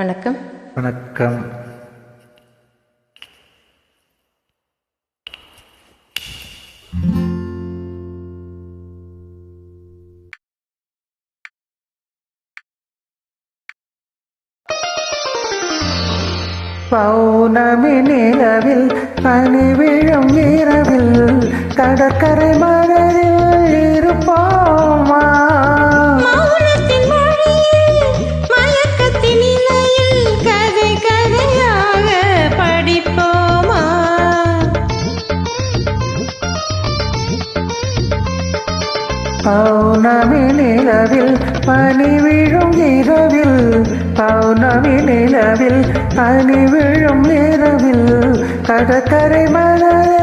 வணக்கம். வணக்கம். பௌர்ணமி நிலவில் பனி விழும் இரவில் கடற்கரை பௌர்ணமி நிலவில் பனி விழும் இரவில் பௌர்ணமி நிலவில் பனி விழும் இரவில் கடற்கரை மணலில்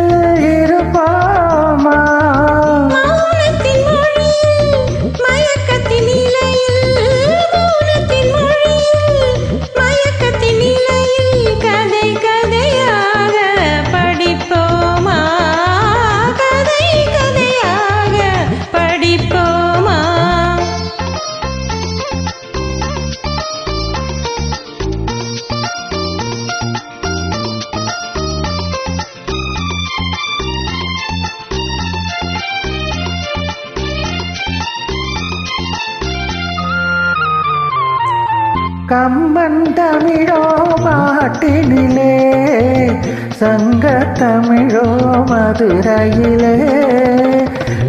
கம்பன் தமிழோ பாட்டினிலே சங்க தமிழோ மதுரையிலே.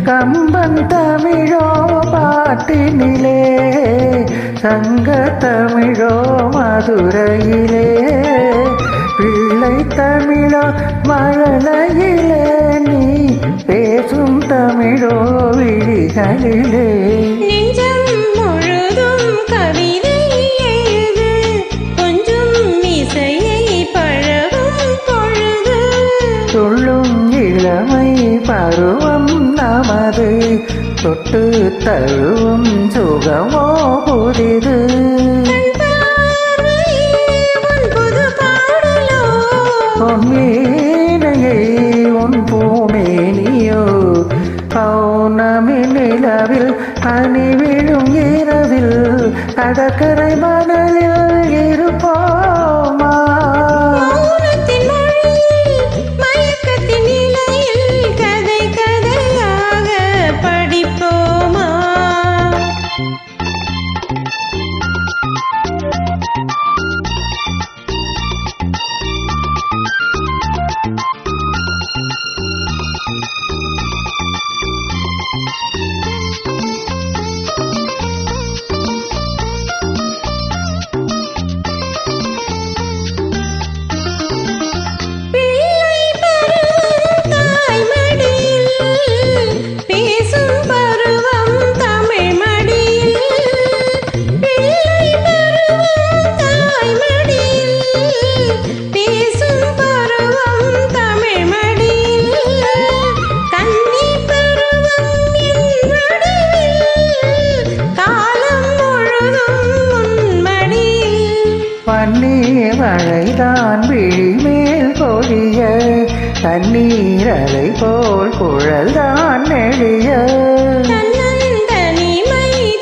கம்பன் தமிழோ பாட்டினிலே சங்க தமிழோ மதுரையிலே. பிள்ளை தமிழோ மழலையிலே நீ பேசும் தமிழோ விழிகளிலே. தொட்டு தழுவும் சுகமோ புதிது. கண் பார்வையில் உன் புது பாடலோ உன் வீணையை உன் பூமேனியோ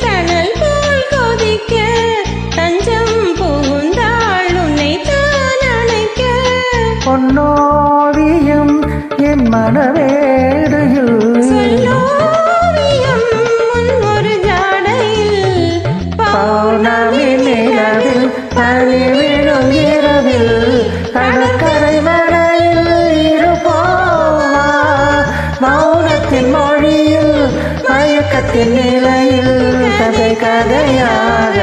தணல் போல் கொதிக்க தஞ்சம் புகுந்தாள் உன்னை தான் அணைக்க. பொன்னோவியம் என் மனவேடையில் பௌர்ணமி நிலவில் பனி மயக்கத்தின் நிலையில் கதை கதையாக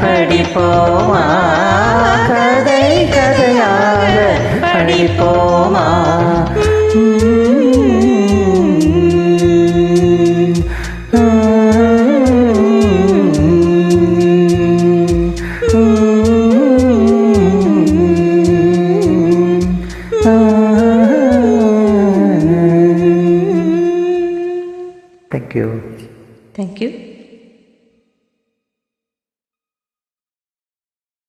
படிப்போமா கதை கதையாக படிப்போமா Thank you. Thank you.